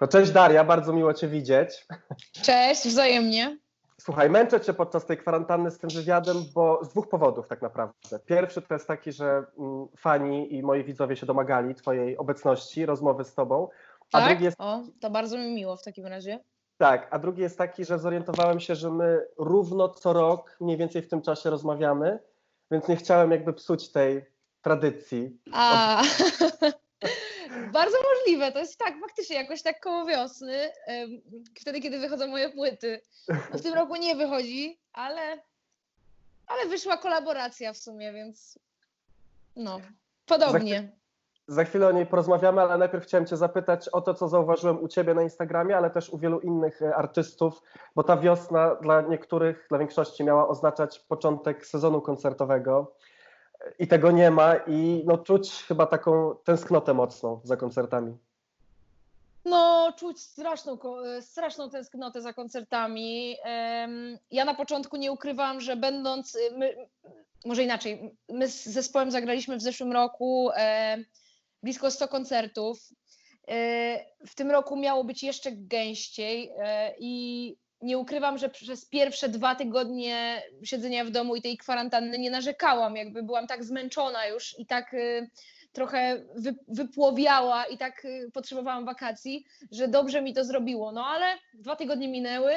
No cześć Daria, bardzo miło Cię widzieć. Cześć, wzajemnie. Słuchaj, męczę Cię podczas tej kwarantanny z tym wywiadem, bo z dwóch powodów tak naprawdę. Pierwszy to jest taki, że mm, fani i moi widzowie się domagali Twojej obecności, rozmowy z Tobą. A Tak? drugi jest O, to bardzo mi miło w takim razie. tak, a drugi jest taki, że zorientowałem się, że my równo co rok mniej więcej w tym czasie rozmawiamy, więc nie chciałem jakby psuć tej tradycji. A, bardzo możliwe, to jest tak, faktycznie jakoś tak koło wiosny, wtedy kiedy wychodzą moje płyty. No w tym roku nie wychodzi, ale, ale wyszła kolaboracja w sumie, więc no, podobnie. Za chwilę o niej porozmawiamy, ale najpierw chciałem Cię zapytać o to, co zauważyłem u Ciebie na Instagramie, ale też u wielu innych e, artystów, bo ta wiosna dla niektórych, dla większości miała oznaczać początek sezonu koncertowego i tego nie ma i no, czuć chyba taką tęsknotę mocną za koncertami. No, czuć straszną, straszną tęsknotę za koncertami. Ja na początku nie ukrywam, że będąc, y, my, może inaczej, my z zespołem zagraliśmy w zeszłym roku blisko 100 koncertów. E, W tym roku miało być jeszcze gęściej e, i nie ukrywam, że przez pierwsze dwa tygodnie siedzenia w domu i tej kwarantanny nie narzekałam, jakby byłam tak zmęczona już i tak y, trochę wy, wypłowiała i tak y, potrzebowałam wakacji, że dobrze mi to zrobiło. No ale dwa tygodnie minęły,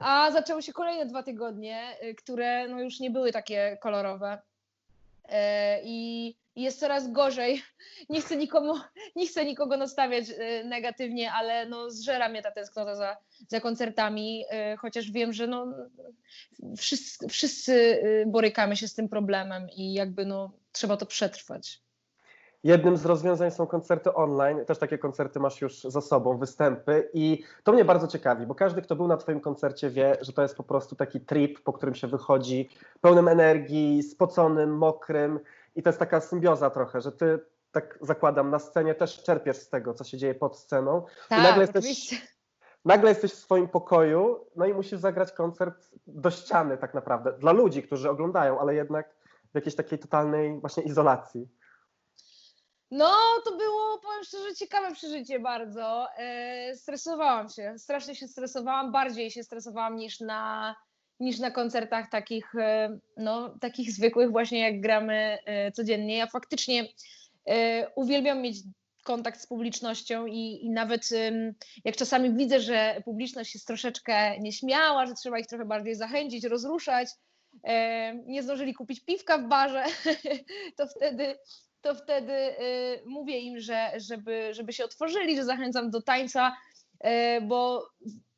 a zaczęły się kolejne dwa tygodnie, y, które no już nie były takie kolorowe. E, I jest coraz gorzej. Nie chcę, nikomu, nie chcę nikogo nastawiać y, negatywnie, ale no, zżera mnie ta tęsknota za, za koncertami, y, chociaż wiem, że no, wszyscy, wszyscy borykamy się z tym problemem i jakby no, trzeba to przetrwać. Jednym z rozwiązań są koncerty online. Też takie koncerty masz już za sobą, występy. I to mnie bardzo ciekawi, bo każdy, kto był na Twoim koncercie, wie, że to jest po prostu taki trip, po którym się wychodzi pełnym energii, spoconym, mokrym. I to jest taka symbioza trochę, że Ty, tak zakładam, na scenie też czerpiesz z tego, co się dzieje pod sceną. Tak, nagle jesteś- oczywiście. Nagle jesteś w swoim pokoju, no i musisz zagrać koncert do ściany, tak naprawdę. Dla ludzi, którzy oglądają, ale jednak w jakiejś takiej totalnej właśnie izolacji. No, to było, powiem szczerze, ciekawe przeżycie bardzo. E, stresowałam się, strasznie się stresowałam, bardziej się stresowałam niż na, niż na koncertach takich, e, no, takich zwykłych, właśnie jak gramy e, codziennie. Ja faktycznie e, uwielbiam mieć kontakt z publicznością i, i nawet jak czasami widzę, że publiczność jest troszeczkę nieśmiała, że trzeba ich trochę bardziej zachęcić, rozruszać, e, nie zdążyli kupić piwka w barze, to wtedy to wtedy y, mówię im, że żeby, żeby się otworzyli, że zachęcam do tańca, y, bo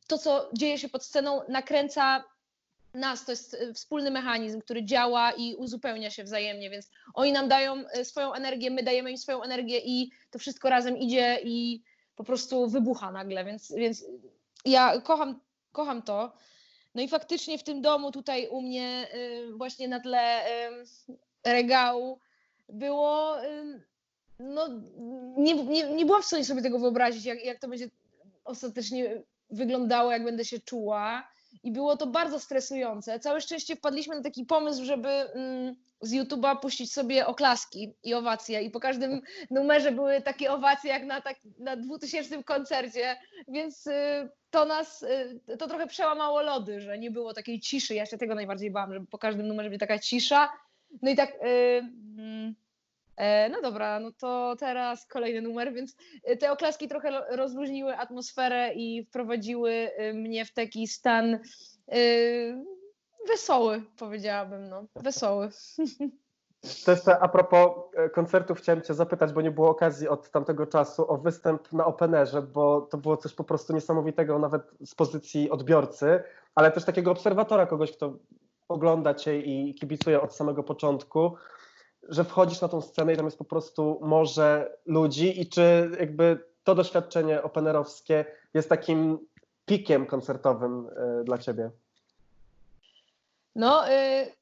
to, co dzieje się pod sceną, nakręca nas. To jest y, wspólny mechanizm, który działa i uzupełnia się wzajemnie, więc oni nam dają y, swoją energię, my dajemy im swoją energię i to wszystko razem idzie i po prostu wybucha nagle, więc, więc ja kocham, kocham to. No i faktycznie w tym domu tutaj u mnie y, właśnie na tle regału było. No, nie, nie, nie byłam w stanie sobie tego wyobrazić, jak, jak to będzie ostatecznie wyglądało, jak będę się czuła. I było to bardzo stresujące. Całe szczęście wpadliśmy na taki pomysł, żeby mm, z YouTube'a puścić sobie oklaski i owacje. I po każdym numerze były takie owacje, jak na, tak, na 2000 koncercie. Więc y, to nas, y, to trochę przełamało lody, że nie było takiej ciszy. Ja się tego najbardziej bałam, żeby po każdym numerze będzie taka cisza. No i tak. y, mm, e, no dobra, no to teraz kolejny numer, więc y, te oklaski trochę rozluźniły atmosferę i wprowadziły y, mnie w taki stan wesoły, powiedziałabym, no. Wesoły. To jeszcze a propos e, koncertów chciałem Cię zapytać, bo nie było okazji od tamtego czasu o występ na Openerze, bo to było coś po prostu niesamowitego nawet z pozycji odbiorcy, ale też takiego obserwatora, kogoś, kto ogląda Cię i kibicuje od samego początku, że wchodzisz na tą scenę i tam jest po prostu morze ludzi i czy jakby to doświadczenie openerowskie jest takim pikiem koncertowym e, dla Ciebie? No, y,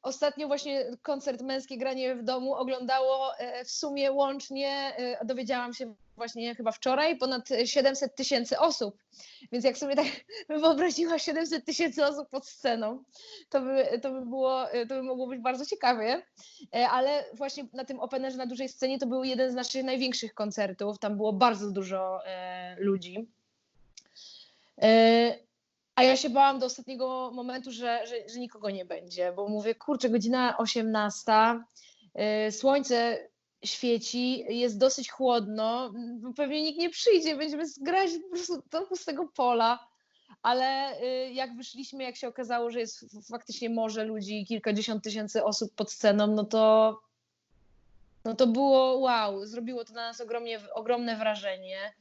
ostatnio właśnie koncert Męskie Granie w Domu oglądało y, w sumie łącznie, y, dowiedziałam się właśnie chyba wczoraj, ponad 700 tysięcy osób. Więc jak sobie tak wyobraziła 700 tysięcy osób pod sceną, to by, to, by było, y, to by mogło być bardzo ciekawie. Ale właśnie na tym Openerze na dużej scenie to był jeden z naszych największych koncertów. Tam było bardzo dużo ludzi. A ja się bałam do ostatniego momentu, że, że, że nikogo nie będzie, bo mówię, kurczę, godzina 18, e, słońce świeci, jest dosyć chłodno, pewnie nikt nie przyjdzie, będziemy grać po prostu do pustego pola ale y, jak wyszliśmy, jak się okazało, że jest faktycznie morze ludzi, kilkadziesiąt tysięcy osób pod sceną, no to, no to było wow, zrobiło to na nas ogromnie, ogromne wrażenie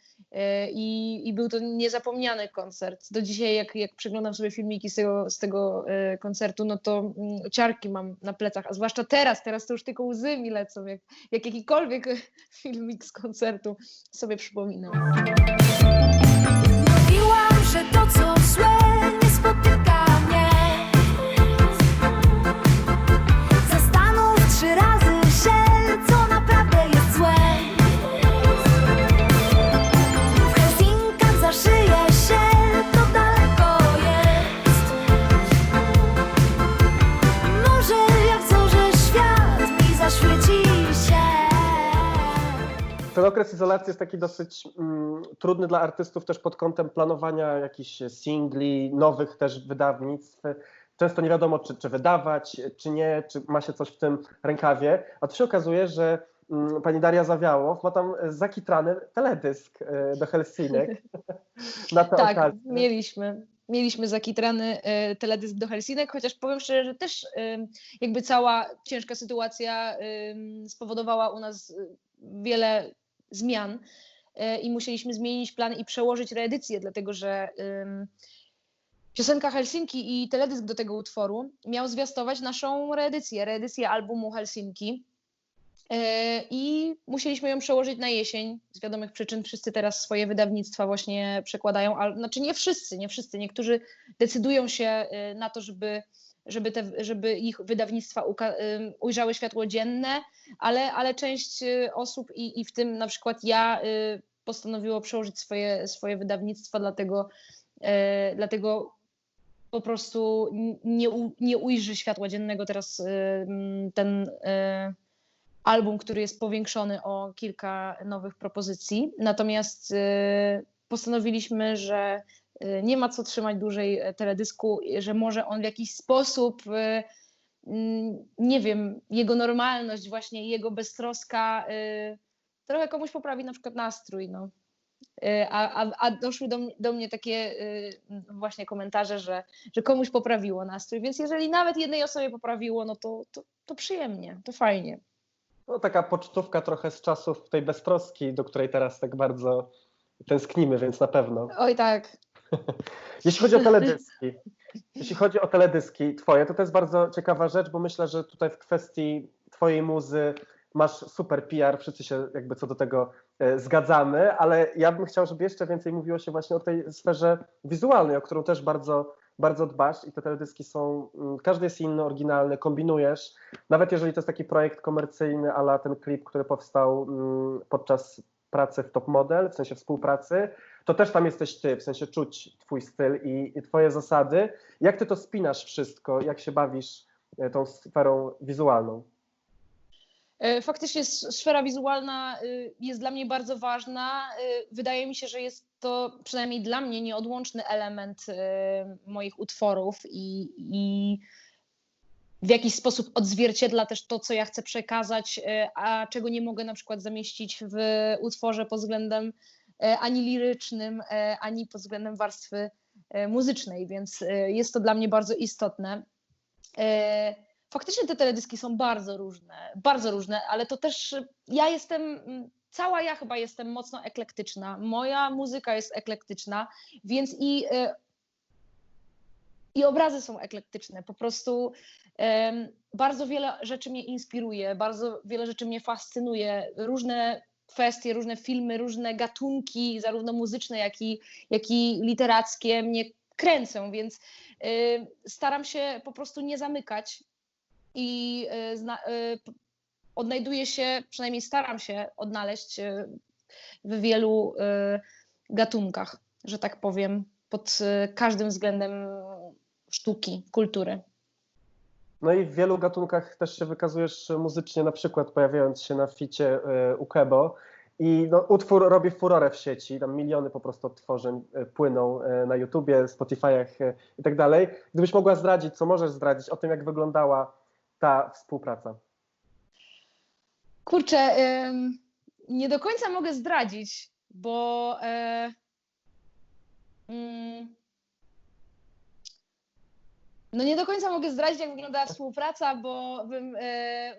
i, i był to niezapomniany koncert. Do dzisiaj, jak, jak przeglądam sobie filmiki z tego, z tego y, koncertu, no to mm, ciarki mam na plecach, a zwłaszcza teraz, teraz to już tylko łzy mi lecą, jak, jak jakikolwiek filmik z koncertu sobie przypominam. Mówiłam, że to co złe okres izolacji jest taki dosyć mm, trudny dla artystów też pod kątem planowania jakichś singli, nowych też wydawnictw. Często nie wiadomo, czy, czy wydawać, czy nie, czy ma się coś w tym rękawie. A tu się okazuje, że mm, pani Daria Zawiałow ma tam zakitrany teledysk e, do Helsinek. na tę tak, okazję. mieliśmy. Mieliśmy zakitrany e, teledysk do Helsinek, chociaż powiem szczerze, że też jakby cała ciężka sytuacja spowodowała u nas wiele zmian e, i musieliśmy zmienić plan i przełożyć reedycję, dlatego że piosenka Helsinki i teledysk do tego utworu miał zwiastować naszą reedycję, reedycję albumu Helsinki. E, I musieliśmy ją przełożyć na jesień. Z wiadomych przyczyn wszyscy teraz swoje wydawnictwa właśnie przekładają, ale znaczy nie wszyscy, nie wszyscy. Niektórzy decydują się e, na to, żeby żeby, te, żeby ich wydawnictwa ujrzały światło dzienne, ale, ale część y, osób i, i w tym na przykład ja y, postanowiło przełożyć swoje, swoje wydawnictwa, dlatego, e, dlatego po prostu nie, nie ujrzy światła dziennego teraz ten e, album, który jest powiększony o kilka nowych propozycji. Natomiast postanowiliśmy, że Y, nie ma co trzymać dłużej e, teledysku, że może on w jakiś sposób, y, mm, nie wiem, jego normalność, właśnie jego beztroska y, trochę komuś poprawi na przykład nastrój. No. A, a, a doszły do, do, mnie takie właśnie komentarze, że, że komuś poprawiło nastrój, więc jeżeli nawet jednej osobie poprawiło, no to, to, to przyjemnie, to fajnie. No taka pocztówka trochę z czasów tej beztroski, do której teraz tak bardzo tęsknimy, więc na pewno. Oj tak, jeśli chodzi o teledyski, jeśli chodzi o teledyski twoje, to to jest bardzo ciekawa rzecz, bo myślę, że tutaj w kwestii twojej muzy masz super PR, wszyscy się jakby co do tego e, zgadzamy, ale ja bym chciał, żeby jeszcze więcej mówiło się właśnie o tej sferze wizualnej, o którą też bardzo, bardzo dbasz i te teledyski są, mm, każdy jest inny, oryginalny, kombinujesz, nawet jeżeli to jest taki projekt komercyjny, ale ten klip, który powstał mm, podczas pracy w Top Model, w sensie współpracy, to też tam jesteś ty, w sensie czuć twój styl i, i twoje zasady. Jak ty to spinasz wszystko? Jak się bawisz e, tą sferą wizualną? E, faktycznie sfera wizualna e, jest dla mnie bardzo ważna. Wydaje mi się, że jest to przynajmniej dla mnie nieodłączny element moich utworów i, i w jakiś sposób odzwierciedla też to, co ja chcę przekazać, a czego nie mogę na przykład zamieścić w utworze pod względem ani lirycznym, e, ani pod względem warstwy e, muzycznej, więc jest to dla mnie bardzo istotne. Faktycznie te teledyski są bardzo różne, bardzo różne, ale to też ja jestem, cała ja chyba jestem mocno eklektyczna. Moja muzyka jest eklektyczna, więc i, i obrazy są eklektyczne. Po prostu bardzo wiele rzeczy mnie inspiruje, bardzo wiele rzeczy mnie fascynuje. Różne kwestie, różne filmy, różne gatunki, zarówno muzyczne, jak i, jak i literackie mnie kręcą, więc y, staram się po prostu nie zamykać i y, zna, y, odnajduję się, przynajmniej staram się odnaleźć y, w wielu y, gatunkach, że tak powiem, pod y, każdym względem sztuki, kultury. No i w wielu gatunkach też się wykazujesz muzycznie, na przykład pojawiając się na ficie Ukebo I no, utwór robi furorę w sieci, tam miliony po prostu odtworzeń e, płyną e, na YouTubie, Spotify'ach e, i tak dalej. Gdybyś mogła zdradzić, co możesz zdradzić o tym, jak wyglądała ta współpraca? Kurczę, nie do końca mogę zdradzić, bo e, mm, no nie do końca mogę zdradzić, jak wyglądała współpraca, bo bym, e,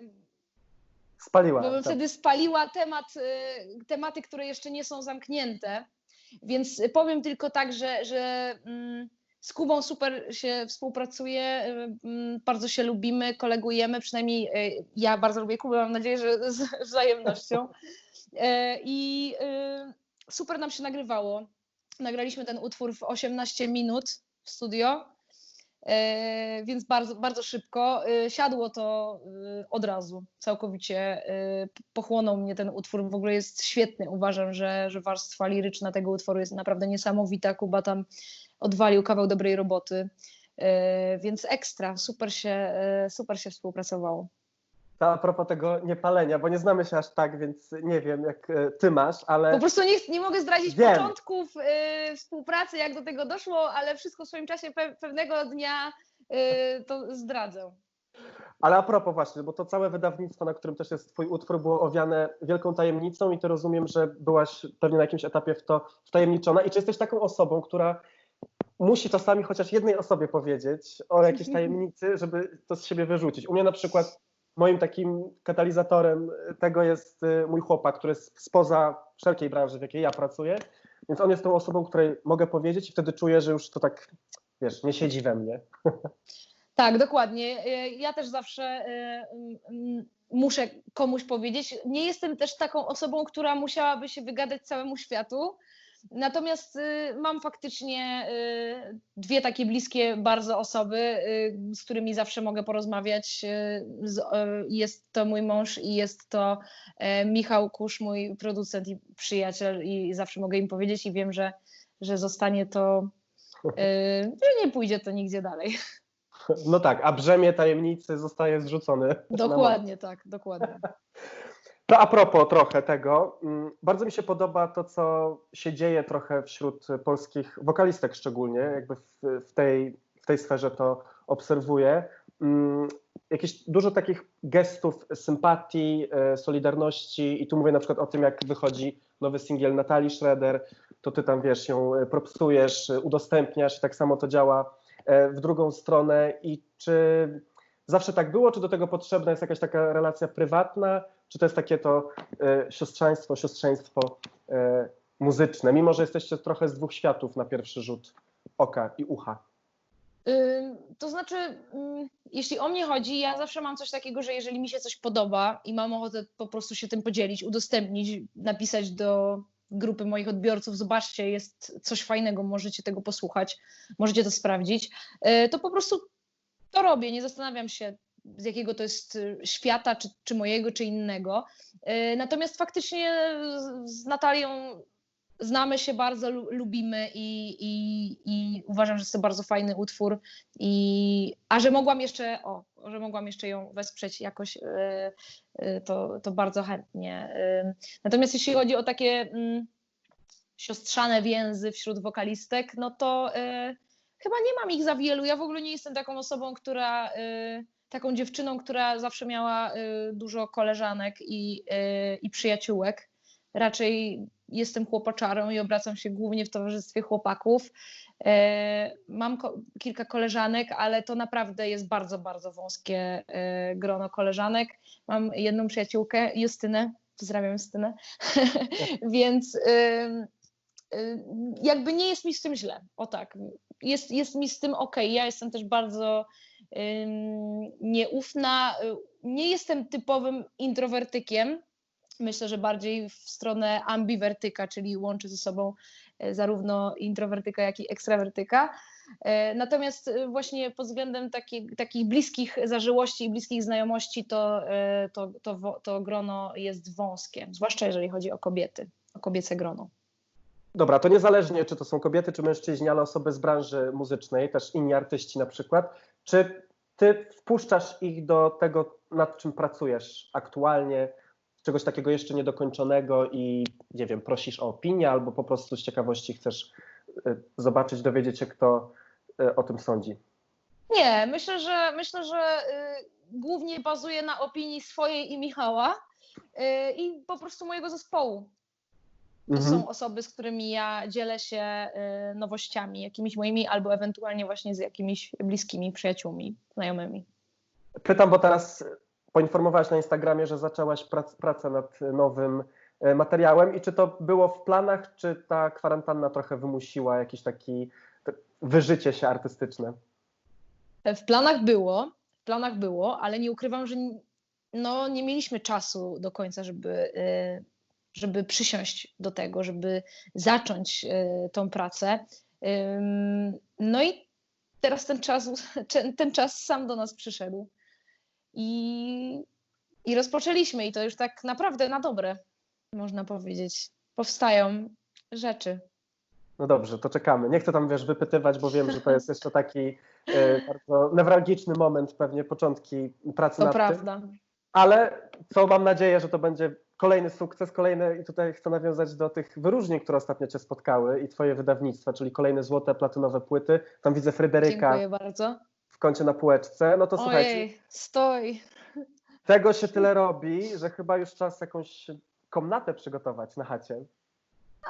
Spaliła. bo bym tak. wtedy spaliła temat, e, tematy, które jeszcze nie są zamknięte. Więc powiem tylko tak, że, że mm, z Kubą super się współpracuje, mm, bardzo się lubimy, kolegujemy, przynajmniej e, ja bardzo lubię Kubę, mam nadzieję, że z wzajemnością. I super nam się nagrywało. Nagraliśmy ten utwór w 18 minut w studio, więc bardzo, bardzo szybko. E, Siadło to e, od razu, całkowicie e, pochłonął mnie ten utwór. W ogóle jest świetny. Uważam, że, że warstwa liryczna tego utworu jest naprawdę niesamowita. Kuba tam odwalił kawał dobrej roboty. E, Więc ekstra, super się, e, super się współpracowało. To a propos tego niepalenia, bo nie znamy się aż tak, więc nie wiem, jak e, ty masz, ale Po prostu nie, nie mogę zdradzić Wiem. początków y, współpracy, jak do tego doszło, ale wszystko w swoim czasie pe pewnego dnia y, to zdradzę. Ale a propos właśnie, bo to całe wydawnictwo, na którym też jest twój utwór, było owiane wielką tajemnicą i to rozumiem, że byłaś pewnie na jakimś etapie w to wtajemniczona. I czy jesteś taką osobą, która musi czasami chociaż jednej osobie powiedzieć o jakiejś tajemnicy, żeby to z siebie wyrzucić? U mnie na przykład moim takim katalizatorem tego jest y, mój chłopak, który jest spoza wszelkiej branży, w jakiej ja pracuję, więc on jest tą osobą, której mogę powiedzieć i wtedy czuję, że już to tak, wiesz, nie siedzi we mnie. Tak, dokładnie. Y, Ja też zawsze muszę komuś powiedzieć. Nie jestem też taką osobą, która musiałaby się wygadać całemu światu. Natomiast y, mam faktycznie y, dwie takie bliskie bardzo osoby, y, z którymi zawsze mogę porozmawiać. Jest to mój mąż i jest to e, Michał Kusz, mój producent i przyjaciel i zawsze mogę im powiedzieć i wiem, że, że zostanie to, że nie pójdzie to nigdzie dalej. No tak, a brzemię tajemnicy zostaje zrzucone. Dokładnie tak, dokładnie. To a propos trochę tego, mm, bardzo mi się podoba to, co się dzieje trochę wśród polskich wokalistek szczególnie, jakby w, w, tej, w tej sferze to obserwuję. Mm, Jakieś dużo takich gestów sympatii, e, solidarności i tu mówię na przykład o tym, jak wychodzi nowy singiel Natalii Schroeder, to ty tam wiesz, ją e, propsujesz, e, udostępniasz i tak samo to działa w drugą stronę i czy zawsze tak było, czy do tego potrzebna jest jakaś taka relacja prywatna, czy to jest takie to e, siostrzeństwo, siostrzeństwo e, muzyczne, mimo że jesteście trochę z dwóch światów na pierwszy rzut oka i ucha. To znaczy, ym, jeśli o mnie chodzi, ja zawsze mam coś takiego, że jeżeli mi się coś podoba i mam ochotę po prostu się tym podzielić, udostępnić, napisać do grupy moich odbiorców, zobaczcie, jest coś fajnego, możecie tego posłuchać, możecie to sprawdzić, y, to po prostu to robię, nie zastanawiam się, z jakiego to jest y, świata, czy, czy mojego, czy innego. Y, Natomiast faktycznie z- Natalią znamy się bardzo, lu- lubimy i, i, i uważam, że jest to bardzo fajny utwór. I, a że mogłam jeszcze, o, że mogłam jeszcze ją wesprzeć jakoś, y, to, to bardzo chętnie. Natomiast jeśli chodzi o takie mm, siostrzane więzy wśród wokalistek, no to chyba nie mam ich za wielu. Ja w ogóle nie jestem taką osobą, która, y, taką dziewczyną, która zawsze miała y, dużo koleżanek i, y, i przyjaciółek. Raczej jestem chłopaczarą i obracam się głównie w towarzystwie chłopaków. E, Mam ko- kilka koleżanek, ale to naprawdę jest bardzo, bardzo wąskie e, grono koleżanek. Mam jedną przyjaciółkę, Justynę, pozdrawiam Justynę, więc jakby nie jest mi z tym źle, o tak, jest, jest mi z tym ok. Ja jestem też bardzo nieufna, nie jestem typowym introwertykiem, myślę, że bardziej w stronę ambiwertyka, czyli łączy ze sobą e, zarówno introwertyka, jak i ekstrawertyka. E, Natomiast e, właśnie pod względem taki, takich bliskich zażyłości i bliskich znajomości, to, to, to, to grono jest wąskie, zwłaszcza jeżeli chodzi o kobiety, o kobiece grono. Dobra, to niezależnie, czy to są kobiety, czy mężczyźni, ale osoby z branży muzycznej, też inni artyści na przykład, czy ty wpuszczasz ich do tego, nad czym pracujesz aktualnie, czegoś takiego jeszcze niedokończonego i nie wiem, prosisz o opinię albo po prostu z ciekawości chcesz y, zobaczyć, dowiedzieć się, kto y, o tym sądzi? Nie, myślę, że myślę, że y, głównie bazuje na opinii swojej i Michała i po prostu mojego zespołu. To Mhm. są osoby, z którymi ja dzielę się y, nowościami, jakimiś moimi, albo ewentualnie właśnie z jakimiś bliskimi przyjaciółmi, znajomymi. Pytam, bo teraz poinformowałaś na Instagramie, że zaczęłaś prac, pracę nad nowym e, materiałem i czy to było w planach, czy ta kwarantanna trochę wymusiła jakieś taki wyżycie się artystyczne? W planach było, w planach było, ale nie ukrywam, że no, nie mieliśmy czasu do końca, żeby, y, żeby przysiąść do tego, żeby zacząć y, tą pracę. No i teraz ten czas, ten- czas sam do nas przyszedł. I, I rozpoczęliśmy, i to już tak naprawdę na dobre, można powiedzieć. Powstają rzeczy. No dobrze, to czekamy. Nie chcę tam, wiesz, wypytywać, bo wiem, że to jest jeszcze taki e, bardzo newralgiczny moment, pewnie początki pracy To nad tym. prawda. Ale co mam nadzieję, że to będzie kolejny sukces, kolejny i tutaj chcę nawiązać do tych wyróżnień, które ostatnio Cię spotkały i Twoje wydawnictwa, czyli kolejne złote, platynowe płyty. Tam widzę Fryderyka Dziękuję bardzo. w kącie na półeczce. No to słuchajcie, Ojej, stoi. tego się tyle robi, że chyba już czas jakąś komnatę przygotować na chacie.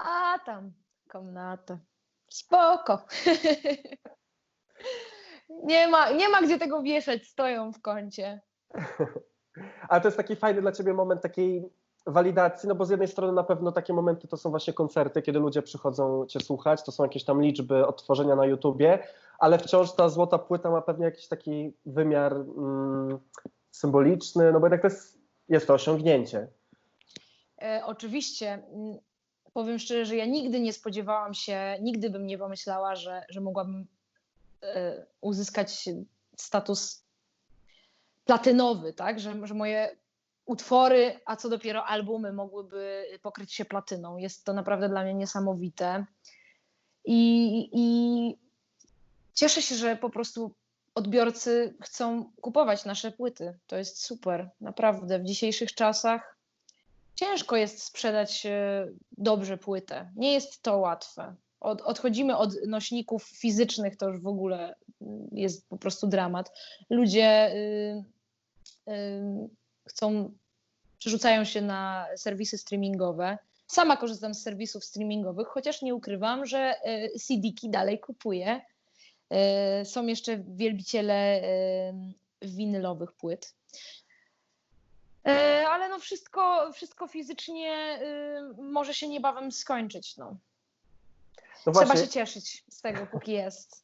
A tam, komnata. Spoko. nie, ma, nie ma gdzie tego wieszać, stoją w kącie. Ale to jest taki fajny dla Ciebie moment takiej walidacji, no bo z jednej strony na pewno takie momenty to są właśnie koncerty, kiedy ludzie przychodzą Cię słuchać, to są jakieś tam liczby odtworzenia na YouTubie, ale wciąż ta złota płyta ma pewnie jakiś taki wymiar mm, symboliczny, no bo jednak to jest, jest to osiągnięcie. E, oczywiście, mm, powiem szczerze, że ja nigdy nie spodziewałam się, nigdy bym nie pomyślała, że, że mogłabym e, uzyskać status platynowy, tak? Że, że moje utwory, a co dopiero albumy mogłyby pokryć się platyną. Jest to naprawdę dla mnie niesamowite. I, i cieszę się, że po prostu odbiorcy chcą kupować nasze płyty. To jest super, naprawdę. W dzisiejszych czasach ciężko jest sprzedać e, dobrze płytę. Nie jest to łatwe. Od, odchodzimy od nośników fizycznych, to już w ogóle mm, jest po prostu dramat. Ludzie y, y, chcą, przerzucają się na serwisy streamingowe. Sama korzystam z serwisów streamingowych, chociaż nie ukrywam, że y, CD-ki dalej kupuję. Y, Są jeszcze wielbiciele y, winylowych płyt. E, Ale no wszystko, wszystko fizycznie może się niebawem skończyć. No. No Trzeba się cieszyć z tego, póki jest.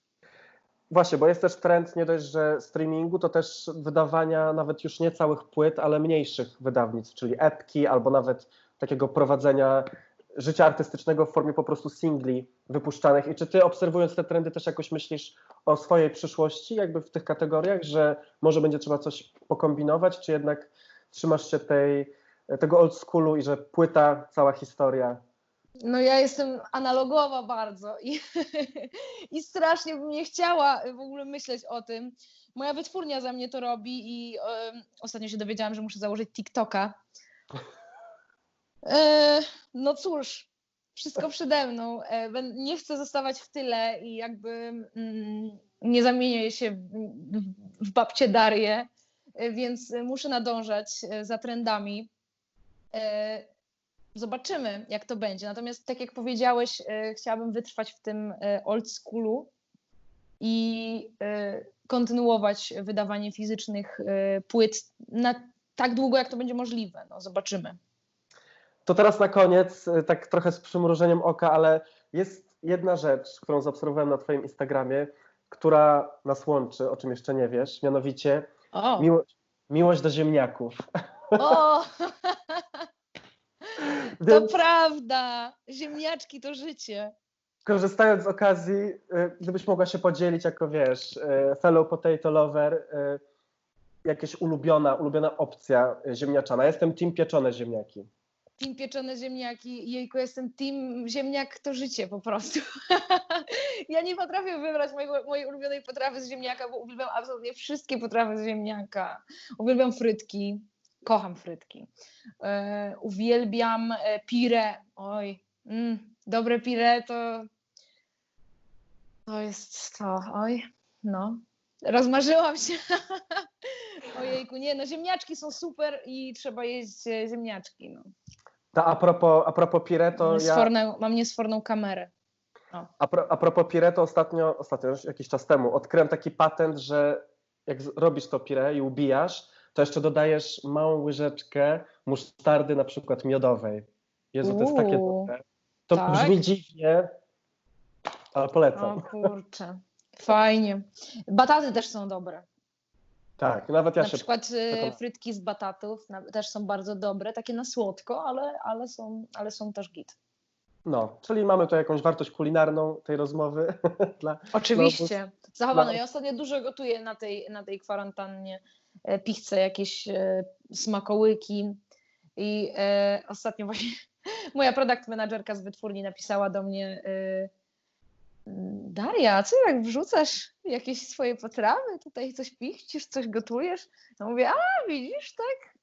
Właśnie, bo jest też trend nie dość, że streamingu, to też wydawania nawet już nie całych płyt, ale mniejszych wydawnictw, czyli epki albo nawet takiego prowadzenia życia artystycznego w formie po prostu singli wypuszczanych. I czy ty obserwując te trendy też jakoś myślisz o swojej przyszłości jakby w tych kategoriach, że może będzie trzeba coś pokombinować, czy jednak trzymasz się tej, tego old schoolu i że płyta, cała historia No ja jestem analogowa bardzo i, i strasznie bym nie chciała w ogóle myśleć o tym. Moja wytwórnia za mnie to robi i em, ostatnio się dowiedziałam, że muszę założyć TikToka. E, no cóż, wszystko przede mną. E, nie chcę zostawać w tyle i jakby mm, nie zamienię się w, w, babcię Darię, e, więc muszę nadążać e, za trendami. E, Zobaczymy, jak to będzie. Natomiast, tak jak powiedziałeś, e, chciałabym wytrwać w tym e, old schoolu i e, kontynuować wydawanie fizycznych płyt na tak długo, jak to będzie możliwe. No, zobaczymy. To teraz na koniec, tak trochę z przymrużeniem oka, ale jest jedna rzecz, którą zaobserwowałem na Twoim Instagramie, która nas łączy, o czym jeszcze nie wiesz, mianowicie miłość, miłość do ziemniaków. o to prawda! Ziemniaczki to życie. korzystając z okazji, y, gdybyś mogła się podzielić jako, wiesz, y, fellow potato lover, y, jakieś ulubiona, ulubiona opcja ziemniaczana. Jestem team pieczone ziemniaki. Team pieczone ziemniaki. Jejku, jestem team ziemniak to życie po prostu. ja nie potrafię wybrać mojego, mojej ulubionej potrawy z ziemniaka, bo uwielbiam absolutnie wszystkie potrawy z ziemniaka. Uwielbiam frytki, Kocham frytki. E, uwielbiam e, pire. Oj, mm, dobre pire to to jest to. Oj, no. Rozmarzyłam się. Ojejku, nie, no ziemniaczki są super i trzeba jeść e, ziemniaczki. No. To a propos, a propos pire, to Mam, ja... mam niesforną kamerę. A, pro, a propos pire, to ostatnio, ostatnio, jakiś czas temu, odkryłem taki patent, że jak robisz to pire i ubijasz, to jeszcze dodajesz małą łyżeczkę musztardy na przykład miodowej. Jezu, to jest takie dobre. To tak? brzmi dziwnie, ale O polecam. kurczę, fajnie. Bataty też są dobre. Tak, nawet ja na się... przykład y, przekonam. frytki z batatów też są bardzo dobre, takie na słodko, ale, ale, są, ale są też git. No, czyli mamy tu jakąś wartość kulinarną tej rozmowy. Dla... Oczywiście. Zachowano. no. Ja ostatnio dużo gotuję na tej, na tej kwarantannie. E, Pichce, jakieś e, smakołyki. I e, ostatnio właśnie moja product managerka z wytwórni napisała do mnie Daria, co tak wrzucasz jakieś swoje potrawy? Tutaj coś pichcisz, coś gotujesz? No mówię, a widzisz, tak?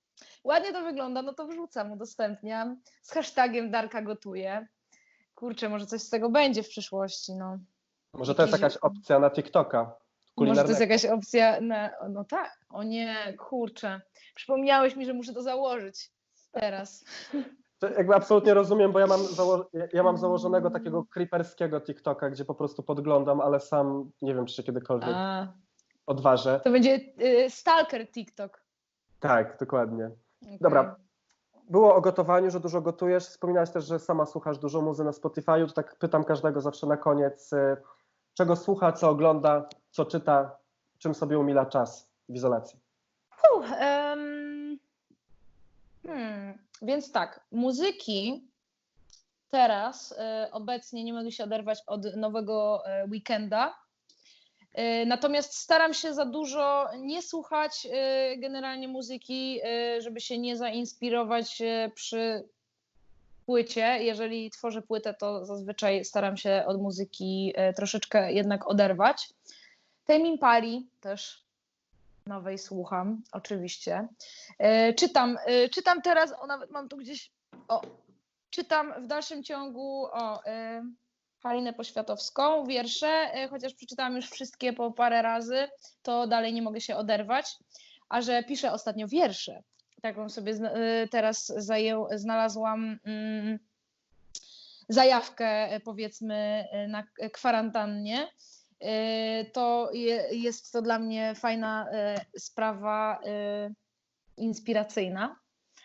Ładnie to wygląda, no to wrzucam, udostępniam z hashtagiem Darka gotuje. Kurczę, może coś z tego będzie w przyszłości, no. Może to jest jakaś opcja na TikToka Może to jest jakaś opcja na. No tak, o nie, kurczę. Przypomniałeś mi, że muszę to założyć teraz. Jakby absolutnie rozumiem, bo ja mam, zało- ja- mam założonego takiego creeperskiego TikToka, gdzie po prostu podglądam, ale sam nie wiem, czy się kiedykolwiek A, odważę. to będzie y, Stalker TikTok. Tak, dokładnie. Okej. Dobra. Było o gotowaniu, że dużo gotujesz. Wspominałaś też, że sama słuchasz dużo muzy na Spotify'u. To tak pytam każdego zawsze na koniec, y, czego słucha, co ogląda, co czyta, czym sobie umila czas w izolacji. Uff, em, hmm, więc tak, muzyki teraz y, obecnie nie mogę się oderwać od nowego y, weekenda. Y, Natomiast staram się za dużo nie słuchać generalnie muzyki, żeby się nie zainspirować przy płycie. Jeżeli tworzę płytę, to zazwyczaj staram się od muzyki troszeczkę jednak oderwać. Tame Impali też nowej słucham, oczywiście. E, Czytam, e, czytam teraz, o nawet mam tu gdzieś, o, czytam w dalszym ciągu o e, Halinę Poświatowską, wiersze, chociaż przeczytałam już wszystkie po parę razy, to dalej nie mogę się oderwać, a że piszę ostatnio wiersze, taką sobie teraz znalazłam mm, zajawkę powiedzmy na kwarantannie, to je, jest to dla mnie fajna e, sprawa e, inspiracyjna.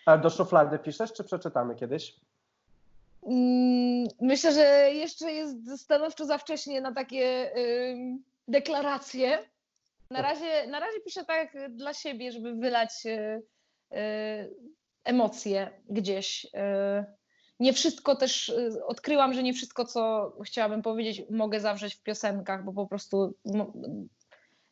A do szuflady piszesz, czy przeczytamy kiedyś? Mm, Myślę, że jeszcze jest stanowczo za wcześnie na takie deklaracje. Na razie, na razie piszę tak dla siebie, żeby wylać emocje gdzieś. Nie wszystko też y, odkryłam, że nie wszystko, co chciałabym powiedzieć, mogę zawrzeć w piosenkach, bo po prostu mo-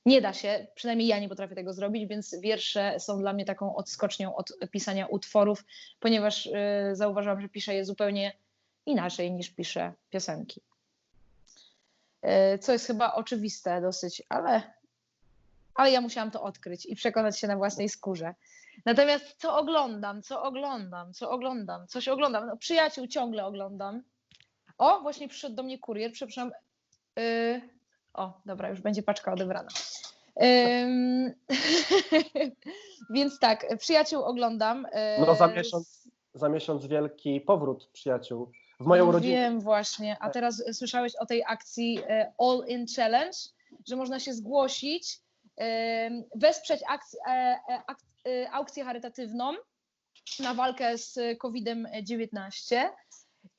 nie da się, przynajmniej ja nie potrafię tego zrobić, więc wiersze są dla mnie taką odskocznią od pisania utworów, ponieważ y, zauważyłam, że piszę je zupełnie inaczej niż piszę piosenki. Y, co jest chyba oczywiste dosyć, ale, ale ja musiałam to odkryć i przekonać się na własnej skórze. Natomiast co oglądam, co oglądam, co oglądam, coś oglądam. No, przyjaciół ciągle oglądam. O, właśnie przyszedł do mnie kurier, przepraszam. Y, o, dobra, już będzie paczka odebrana. Więc tak, przyjaciół oglądam. y, No, za miesiąc. Za miesiąc wielki powrót przyjaciół. W moją no, rodzinę. Wiem właśnie, a teraz słyszałeś o tej akcji e, All In Challenge, że można się zgłosić, wesprzeć e, e, e, aukcję charytatywną na walkę z COVID-19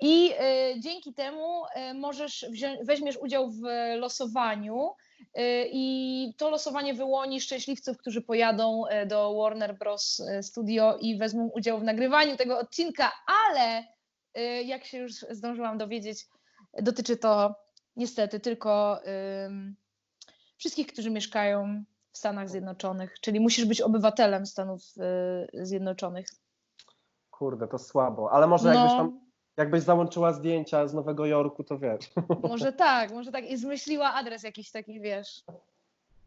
i dzięki temu możesz weźmiesz udział w losowaniu i to losowanie wyłoni szczęśliwców, którzy pojadą do Warner Bros. Studio i wezmą udział w nagrywaniu tego odcinka, ale jak się już zdążyłam dowiedzieć, dotyczy to niestety tylko wszystkich, którzy mieszkają w Stanach Zjednoczonych, czyli musisz być obywatelem Stanów y, Zjednoczonych. Kurde, to słabo. Ale może jakbyś No, tam, jakbyś załączyła zdjęcia z Nowego Jorku, to wiesz. może tak, może tak i zmyśliła adres jakiś taki, wiesz,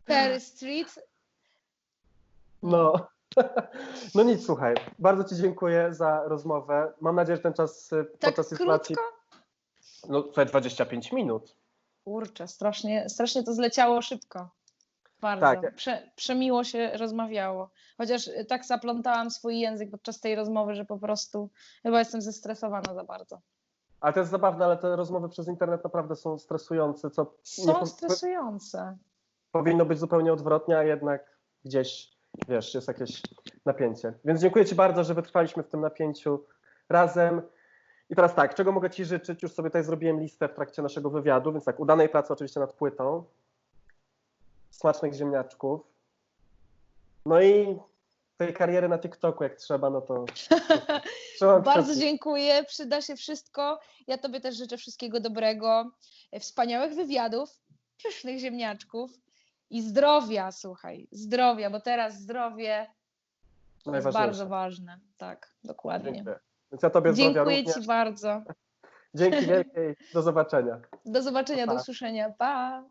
Perry Street. No. No nic, słuchaj, bardzo Ci dziękuję za rozmowę. Mam nadzieję, że ten czas y, Tak podczas inflacji. krótko? No, te 25 minut. Kurczę, strasznie, strasznie to zleciało szybko. Bardzo. Tak. Prze, przemiło się rozmawiało. Chociaż y, tak zaplątałam swój język podczas tej rozmowy, że po prostu chyba jestem zestresowana za bardzo. Ale to jest zabawne, ale te rozmowy przez internet naprawdę są stresujące, co Są po- stresujące. powinno być zupełnie odwrotnie, a jednak gdzieś, wiesz, jest jakieś napięcie. Więc dziękuję Ci bardzo, że wytrwaliśmy w tym napięciu razem. I teraz tak, czego mogę Ci życzyć? Już sobie tutaj zrobiłem listę w trakcie naszego wywiadu, więc tak, udanej pracy oczywiście nad płytą, smacznych ziemniaczków, no i tej kariery na TikToku, jak trzeba, no to Bardzo dziękuję, przyda się wszystko. Ja Tobie też życzę wszystkiego dobrego, e, wspaniałych wywiadów, pysznych ziemniaczków i zdrowia, słuchaj, zdrowia, bo teraz zdrowie jest bardzo ważne. Tak, dokładnie. Dziękuję. Więc ja Tobie Dziękuję. Ci bardzo. Dzięki wielkiej. Do zobaczenia. Do zobaczenia, Pa. do usłyszenia. Pa!